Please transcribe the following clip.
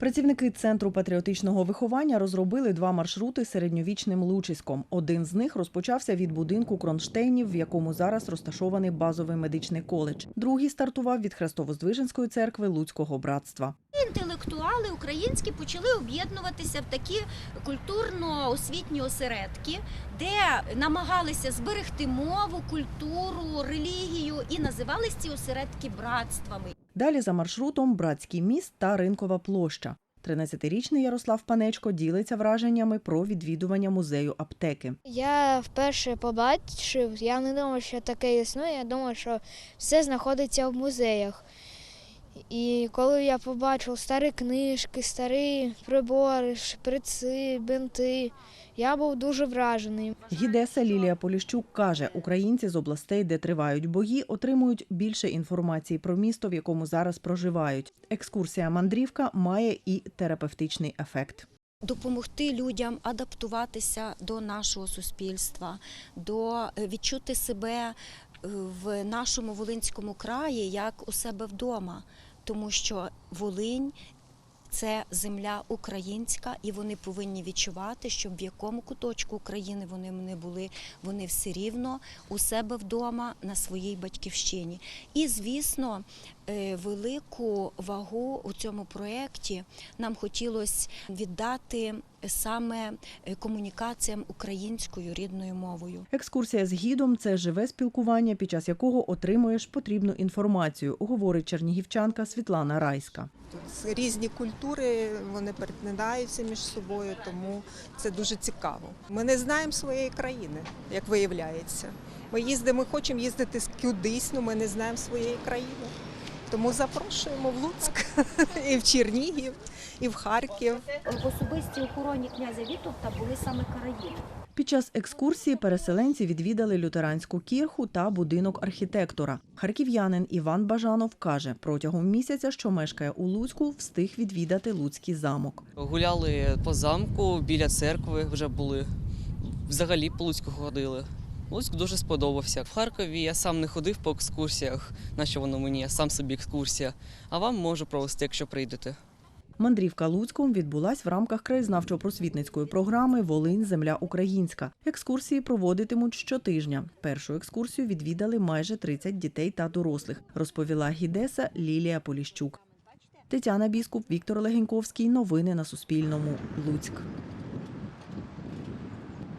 Працівники центру патріотичного виховання розробили два маршрути середньовічним Лучиськом. Один з них розпочався від будинку Кронштейнів, в якому зараз розташований базовий медичний коледж. Другий стартував від Хрестово-Здвиженської церкви Луцького братства. Інтелектуали українські почали об'єднуватися в такі культурно-освітні осередки, де намагалися зберегти мову, культуру, релігію і називались ці осередки братствами. Далі за маршрутом Братський міст та Ринкова площа. 13-річний Ярослав Панечко ділиться враженнями про відвідування музею аптеки. Я вперше побачив, я не думав, що таке існує. Я думав, що все знаходиться в музеях. І коли я побачив старі книжки, старі прибори, шприци, бинти, я був дуже вражений. Гідеса Лілія Поліщук каже, українці з областей, де тривають бої, отримують більше інформації про місто, в якому зараз проживають. Екскурсія мандрівка має і терапевтичний ефект. Допомогти людям адаптуватися до нашого суспільства, до е, відчути себе в нашому Волинському краї як у себе вдома, тому що Волинь. Це земля українська, і вони повинні відчувати, що в якому куточку України вони не були, вони все рівно у себе вдома на своїй батьківщині. І звісно, е, велику вагу у цьому проєкті нам хотілося віддати саме е, комунікаціям українською рідною мовою. Екскурсія з гідом це живе спілкування, під час якого отримуєш потрібну інформацію, говорить чернігівчанка Світлана Райська. Тут різні культури, вони перетинаються між собою, тому це дуже цікаво. Ми не знаємо своєї країни, як виявляється. Ми їздимо, ми хочемо їздити кудись, але ми не знаємо своєї країни. Тому запрошуємо в Луцьк і в Чернігів, і в Харків. В особистій охороні князя Вітовта були саме караїни. Під час екскурсії переселенці відвідали лютеранську кірху та будинок архітектора. Харків'янин Іван Бажанов каже, протягом місяця, що мешкає у Луцьку, встиг відвідати Луцький замок. Гуляли по замку, біля церкви вже були. Взагалі по Луцьку ходили. Луцьк дуже сподобався. В Харкові я сам не ходив по екскурсіях, на що воно мені, я сам собі екскурсія. А вам можу провести, якщо прийдете. Мандрівка Луцьком відбулась в рамках краєзнавчо-просвітницької програми Волинь Земля Українська. Екскурсії проводитимуть щотижня. Першу екскурсію відвідали майже 30 дітей та дорослих, розповіла гідеса Лілія Поліщук. Тетяна Біскуп, Віктор Легеньковський. Новини на Суспільному. Луцьк.